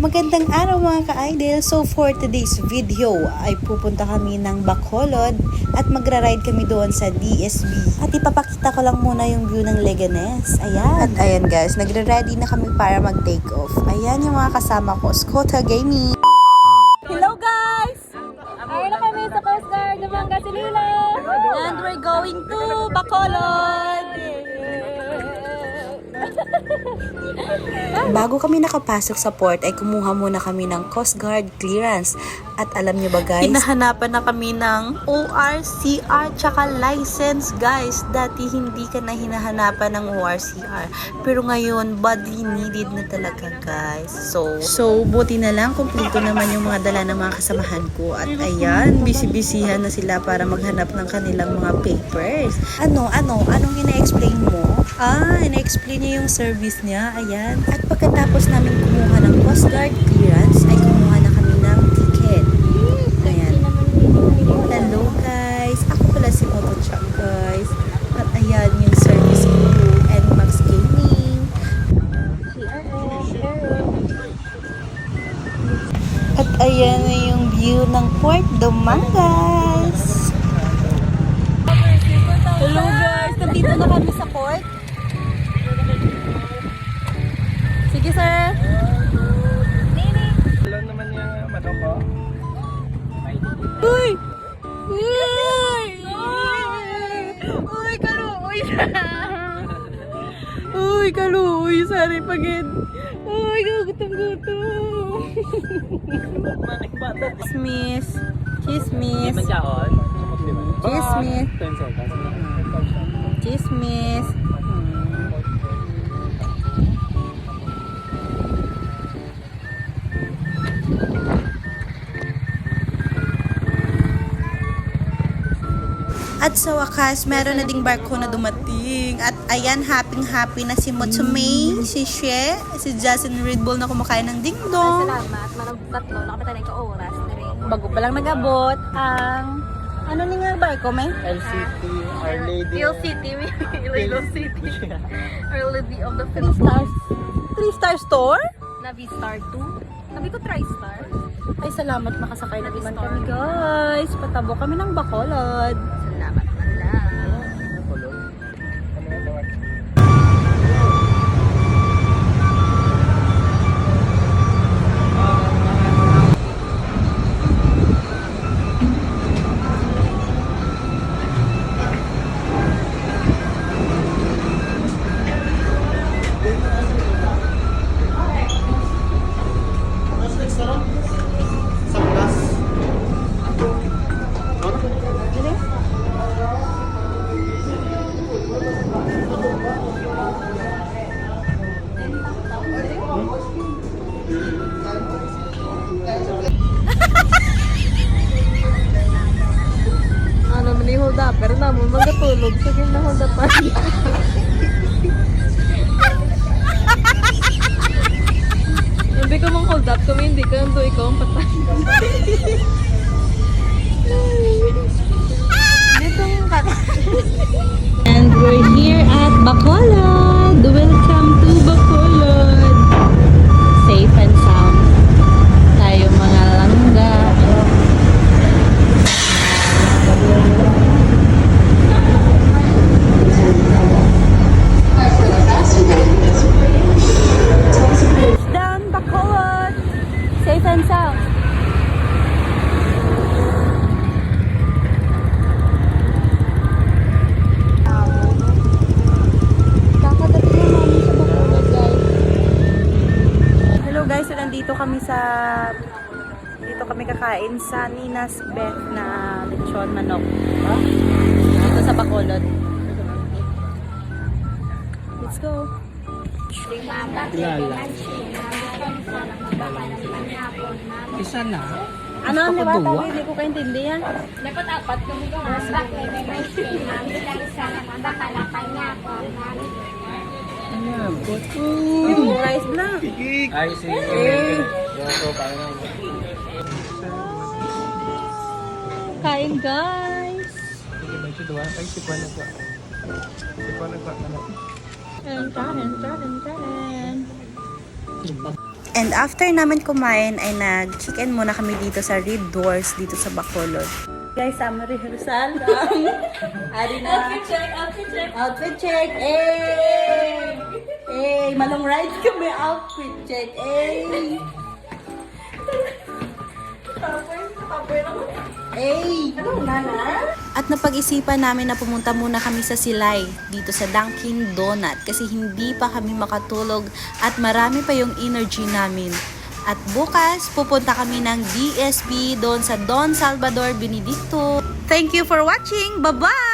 Magandang araw mga ka-idol. So for today's video ay pupunta kami ng Bacolod at magra-ride kami doon sa DSB. At ipapakita ko lang muna yung view ng Leganes. Ayan. At ayan guys, nagre-ready na kami para mag-take off. Ayan yung mga kasama ko, Skota Gaming. Hello guys! Ay na kami sa Coast Guard ng mga Gasilila. And we're going to Bacolod! Bago kami nakapasok sa port ay kumuha muna kami ng Coast Guard clearance. At alam nyo ba guys? Hinahanapan na kami ng ORCR tsaka license guys. Dati hindi ka na hinahanapan ng ORCR. Pero ngayon, badly needed na talaga guys. So, so buti na lang kumpleto naman yung mga dala ng mga kasamahan ko. At ayan, busy-busyhan na sila para maghanap ng kanilang mga papers. Ano, ano, anong ina-explain mo? Ah, ina-explain niya yung service niya. Ayan. At pagkatapos namin kumuha ng Coast Guard clearance, ay kumuha na kami ng ticket. Ayan. Hello guys! Ako pala si Motochak guys. At ayan yung service crew and Max Gaming. At ayan na yung view ng Port Domangas. Hello guys! Nandito na kami sa port. Sige sir! Alam naman niya manok ko. Uy! Uy! Uy, kaluoy siya! Uy, kaluoy! Sorry, pagid! Uy, gugutom-gutom! Chismis! Chismis! Chismis! 10 seconds. Chismis! At sa wakas, meron na ding barko na dumating. At ayan, happy-happy na si Motsumay, si She, si Justin Red Bull na kumakain ng dingdong. Salamat. Manang tatlo. Nakapita na yung oras. Bago pa lang nagabot ang... Ano ni nga barko, may? LCT, Our Lady. Hill City. Iloilo City. Our Lady of the Three stars. Three star store? Navi Star 2. Sabi ko try star. Ay, salamat makasakay na naman kami, guys. Patabo kami ng Bacolod. Salamat magatulog. Sige na hold up. Hindi ko mong hold up. Kung hindi ka, ando ikaw ang patay. Dito kami kakain sa Nina's Beth na lechon manok. Dito sa Bacolod. Let's go. Kilala. Isa na. Ano ang liwata? duwa. Hindi ko kaintindihan. Dapat apat kami ka. Ano yan? Mm, rice blanc. Ay, sige. Eh. Yoko, parang Kain guys. Sige, may sidwa. Ay, sikuan na ko. Sikuan na. Ano? Taren, taren, taren, taren. And after namin kumain ay nag-chicken muna kami dito sa Reed Doors dito sa Bacolod. Guys, summer rehearsal. Ari na. Outfit check, outfit check. Outfit check. Eh! Eh, malong ride kami. Outfit check. Eh! Eh! Ano, nana? At napag-isipan namin na pumunta muna kami sa Silay dito sa Dunkin Donut kasi hindi pa kami makatulog at marami pa yung energy namin. At bukas, pupunta kami ng DSP doon sa Don Salvador Benedicto. Thank you for watching! Bye-bye!